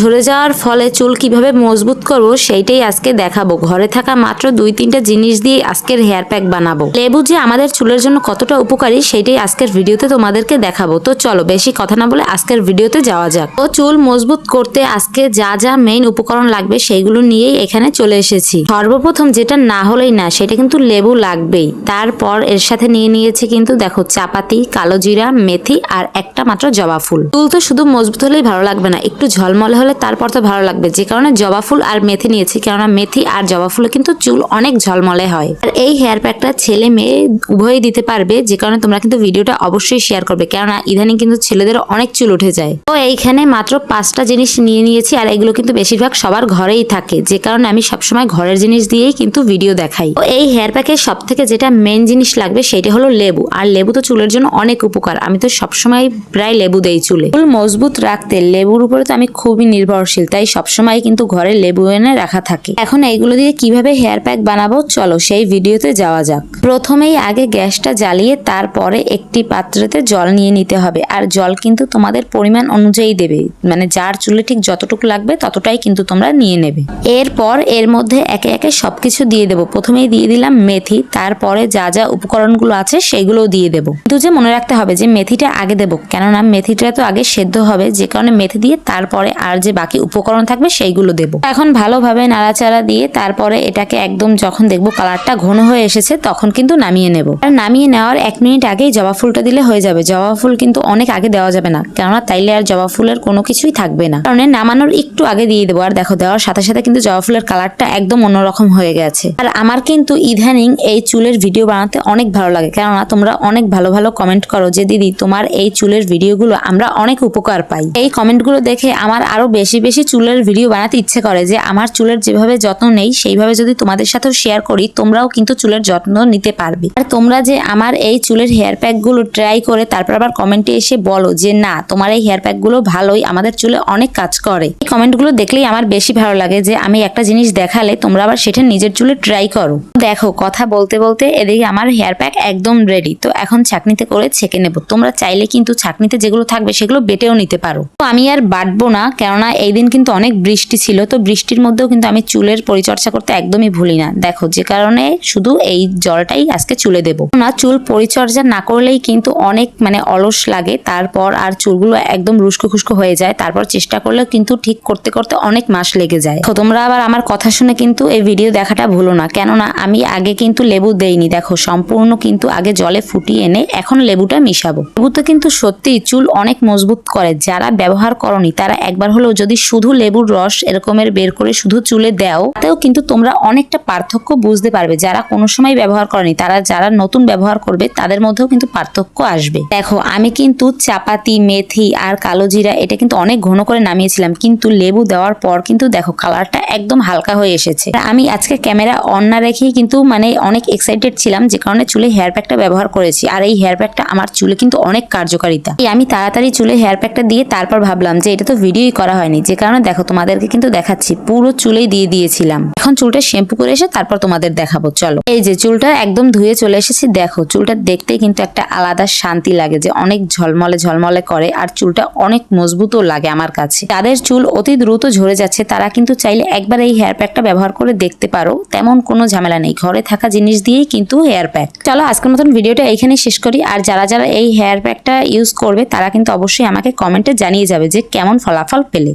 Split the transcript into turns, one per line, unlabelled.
ঝরে যাওয়ার ফলে চুল কীভাবে মজবুত করব সেইটাই আজকে দেখাবো। ঘরে থাকা মাত্র দুই তিনটা জিনিস দিয়ে আজকের হেয়ার প্যাক বানাবো। লেবু যে আমাদের চুলের জন্য কতটা উপকারী সেইটাই আজকের ভিডিওতে তোমাদেরকে দেখাবো। তো চলো বেশি কথা না বলে আজকের ভিডিওতে যাওয়া যাক। তো চুল মজবুত করতে আজকে যা যা মেইন উপকরণ লাগবে সেইগুলো নিয়েই এখানে চলে এসেছি। সর্বপ্রথম যেটা না হলেই না, সেটা কিন্তু লেবু লাগবেই। তারপর এর সাথে নিয়ে নিয়েছে কিন্তু দেখো চাপাতি, কালো জিরা, মেথি আর একটা মাত্র জবা ফুল। চুল তো শুধু মজবুত হলেই ভালো লাগবে না, একটু ঝলমল হলে তারপর তো ভালো লাগবে। যে কারণে জবা ফুল আর মেথি নিয়েছি, কেননা মেথি আর জবা ফুলে কিন্তু চুল অনেক ঝলমলে হয়। আর এই হেয়ার প্যাকটা ছেলে মেয়ে উভয়ই দিতে পারবে, যে কারণে তোমরা কিন্তু ভিডিওটা অবশ্যই শেয়ার করবে, কেননা ইদানিং কিন্তু ছেলেদের অনেক চুল উঠে যায়। তো এইখানে মাত্র পাঁচটা জিনিস নিয়ে নিয়েছি, আর এগুলো কিন্তু বেশিরভাগ সবার ঘরেই থাকে, যে কারণে আমি সবসময় ঘরের জিনিস দিয়েই কিন্তু ভিডিও দেখাই। তো এই হেয়ার প্যাকের সব থেকে যেটা মেন জিনিস লাগবে সেটা হলো লেবু, আর লেবু তো চুলের জন্য অনেক উপকার, আমি তো সবসময় প্রায় লেবু দেই চুলে। চুল মজবুত রাখতে লেবুর উপরে তো আমি খুবই নির্ভরশীল, তাই সবসময় কিন্তু ঘরে লেবু এনে রাখা থাকে। এখন এইগুলো দিয়ে কীভাবে হেয়ার প্যাক বানাবো? চলো সেই ভিডিওতে যাওয়া যাক। প্রথমেই আগে গ্যাসটা জ্বালিয়ে তারপরে একটি পাত্রতে জল নিয়ে নিতে হবে। আর জল কিন্তু তোমাদের পরিমাণ অনুযায়ী দেবে। মানে যার চুলে ঠিক যতটুকু লাগবে ততটাই কিন্তু তোমরা নিয়ে নেবে। এরপর এর মধ্যে একে একে সবকিছু দিয়ে দেবো। প্রথমেই দিয়ে দিলাম মেথি, তারপরে যা যা উপকরণগুলো আছে সেগুলোও দিয়ে দেবো। কিন্তু যে মনে রাখতে হবে যে মেথিটা আগে দেবো, কেননা মেথিটা তো আগে সেদ্ধ হবে, যে কারণে মেথি দিয়ে তারপরে আর বাকি উপকরণ থাকবে সেইগুলো দেবো। এখন ভালোভাবে নাড়াচাড়া দিয়ে তারপরে এটাকে একদম যখন দেখব কালারটা ঘন হয়ে এসেছে তখন কিন্তু নামিয়ে নেব। আর নামিয়ে নেওয়ার এক মিনিট আগেই জবা ফুলটা দিলে হয়ে যাবে। জবা ফুল কিন্তু অনেক আগে দেওয়া যাবে না, কেননা তাইলে আর জবা ফুলের কোনো কিছুই থাকবে না। কারণ নামানোর একটু আগে দিয়ে দেবো। আর দেখো, দেওয়ার সাথে সাথে কিন্তু জবা ফুলের কালারটা একদম অন্যরকম হয়ে গেছে। আর আমার কিন্তু ইদানিং এই চুলের ভিডিও বানাতে অনেক ভালো লাগে, কেননা তোমরা অনেক ভালো ভালো কমেন্ট করো যে, দিদি, তোমার এই চুলের ভিডিওগুলো আমরা অনেক উপকার পাই। এই কমেন্টগুলো দেখে আমার আরও বেশি বেশি চুলের ভিডিও বানাতে ইচ্ছে করে যে আমার চুলের যেভাবে যত্ন নেই, সেইভাবে যদি তোমাদের সাথেও শেয়ার করি, তোমরাও কিন্তু চুলের যত্ন নিতে পারবে। আর তোমরা যে আমার এই চুলের হেয়ার প্যাকগুলো ট্রাই করে তারপর আবার কমেন্টে এসে বলো যে, না, তোমার এই হেয়ার প্যাকগুলো ভালোই, আমাদের চুলে অনেক কাজ করে। এই কমেন্টগুলো দেখলেই আমার বেশি ভালো লাগে যে, আমি একটা জিনিস দেখালে তোমরা আবার সেটা নিজের চুলে ট্রাই করো। দেখো, কথা বলতে বলতে এদিকে আমার হেয়ার প্যাক একদম রেডি তো এখন ছাকনিতে করে ছেঁকে নেব। তোমরা চাইলে কিন্তু ছাকনিতে যেগুলো থাকবে সেগুলো বেটেও নিতে পারো। তো আমি আর বাটবো না কেননা এই দিন কিন্তু অনেক বৃষ্টি ছিল, তো বৃষ্টির মধ্যেও কিন্তু আমি চুলের পরিচর্যা করতে একদমই ভুলি না। দেখো, যে কারণে শুধু এই জলটাই আজকে চুলে দেবো। না, চুল পরিচর্যা না করলেই কিন্তু অনেক মানে অলস লাগে, তারপর আর চুলগুলো একদম রুস্কো খুস্কো হয়ে যায়, তারপর চেষ্টা করলেও কিন্তু ঠিক করতে করতে অনেক মাস লেগে যায়। তো তোমরা আবার আমার কথা শুনে কিন্তু এই ভিডিও দেখাটা ভুলো না, কেননা আমি আগে কিন্তু লেবু দেইনি। দেখো, সম্পূর্ণ কিন্তু আগে জলে ফুটিয়ে এনে এখন লেবুটা মিশাবো। লেবু তো কিন্তু সত্যি চুল অনেক মজবুত করে, যারা ব্যবহার করনি তারা একবার হলেও যদি শুধু লেবুর রস এরকমের বের করে শুধু চুলে দাও, তাতেও কিন্তু তোমরা অনেকটা পার্থক্য বুঝতে পারবে। যারা কোনো সময় ব্যবহার করেনি, তারা যারা নতুন ব্যবহার করবে, তাদের মধ্যেও কিন্তু পার্থক্য আসবে। দেখো, আমি কিন্তু চাপাতি, মেথি আর কালো জিরা এটা কিন্তু অনেক ঘন করে নামিয়েছিলাম, কিন্তু লেবু দেওয়ার পর কিন্তু দেখো কালারটা একদম হালকা হয়ে এসেছে। আমি আজকে ক্যামেরা অন না রেখেই কিন্তু মানে অনেক এক্সাইটেড ছিলাম, যে কারণে চুলে হেয়ার প্যাকটা ব্যবহার করেছি। আর এই হেয়ার প্যাকটা আমার চুলে কিন্তু অনেক কার্যকারিতা। আমি তাড়াতাড়ি চুলে হেয়ার প্যাকটা দিয়ে তারপর ভাবলাম যে এটা তো ভিডিওই করা হয়নি। যে কারণে দেখো তোমাদেরকে কিন্তু দেখাচ্ছি, পুরো চুলেই দিয়ে দিয়েছিলাম। এখন চুলটা শ্যাম্পু করে এসে তারপর তোমাদের দেখাবো, চলো। এই যে চুলটা একদম ধুয়ে চলে এসেছি, দেখো চুলটা দেখতে কিন্তু একটা আলাদা শান্তি লাগে যে অনেক ঝলমলে ঝলমলে করে আর চুলটা অনেক মজবুতও লাগে আমার কাছে। যাদের চুল অতি দ্রুত ঝরে যাচ্ছে, তারা কিন্তু চাইলে একবার এই হেয়ার প্যাকটা ব্যবহার করে দেখতে পারো। তেমন কোনো ঝামেলা নেই, ঘরে থাকা জিনিস দিয়েই কিন্তু হেয়ার প্যাক চলো, আজকের মতন ভিডিওটা এইখানে শেষ করি। আর যারা যারা এই হেয়ার প্যাকটা ইউজ করবে, তারা কিন্তু অবশ্যই আমাকে কমেন্টে জানিয়ে যাবে যে কেমন ফলাফল পেলে।